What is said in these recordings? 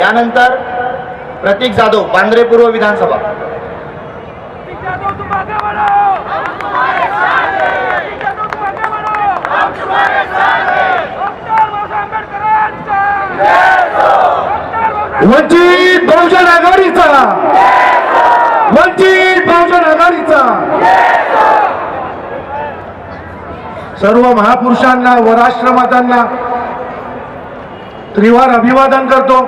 त्यानंतर प्रतीक जाधव बांद्रे पूर्व विधानसभा. वंचित बहुजन आघाडीचा. वंचित बहुजन आघाडीचा. सर्व महापुरुषांना व त्रिवार अभिवादन करतो.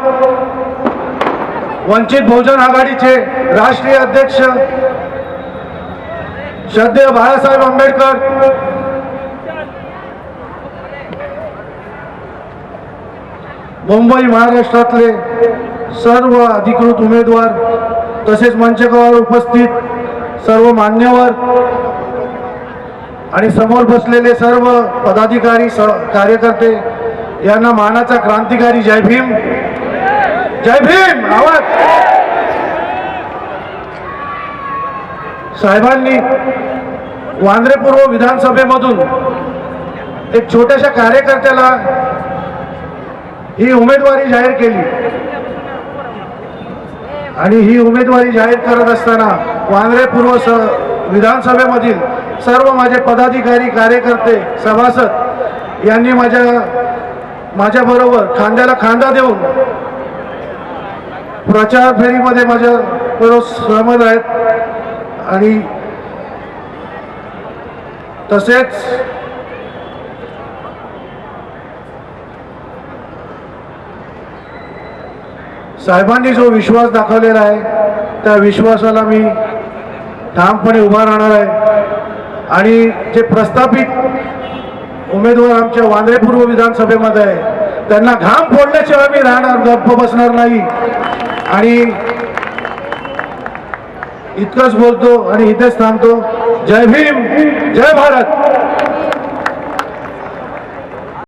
वंचित बहुजन आघाडीचे राष्ट्रीय अध्यक्ष श्रद्धेय बाळासाहेब आंबेडकर. मुंबई महाराष्ट्रातले सर्व अधिकृत उमेदवार तसेच मंचकावर उपस्थित सर्व मान्यवर आणि समोर बसलेले सर्व पदाधिकारी स कार्यकर्ते यांना मानाचा क्रांतिकारी जय भीम. जय भीम आवाज. साहेबांनी वांद्रे पूर्व विधानसभेमधून एक छोट्याशा कार्यकर्त्याला ही उमेदवारी जाहीर केली. आणि ही उमेदवारी जाहीर करत असताना वांद्रे पूर्व स विधानसभेमधील सर्व माझे पदाधिकारी कार्यकर्ते सभासद यांनी माझ्या माझ्याबरोबर खांद्याला खांदा देऊन प्रचार फेरीमध्ये माझ्या बरोबर सहमत आहेत. आणि तसेच साहेबांनी जो विश्वास दाखवलेला आहे त्या विश्वासाला मी ठामपणे उभा राहणार आहे. आणि जे प्रस्थापित उमेदवार आमच्या वांद्रे पूर्व विधानसभेमध्ये. आहे त्यांना घाम फोडल्याशिवाय मी राहणार गप्प बसणार नाही. आणि इतकंच बोलतो आणि इथेच थांबतो. जय भीम जय भारत.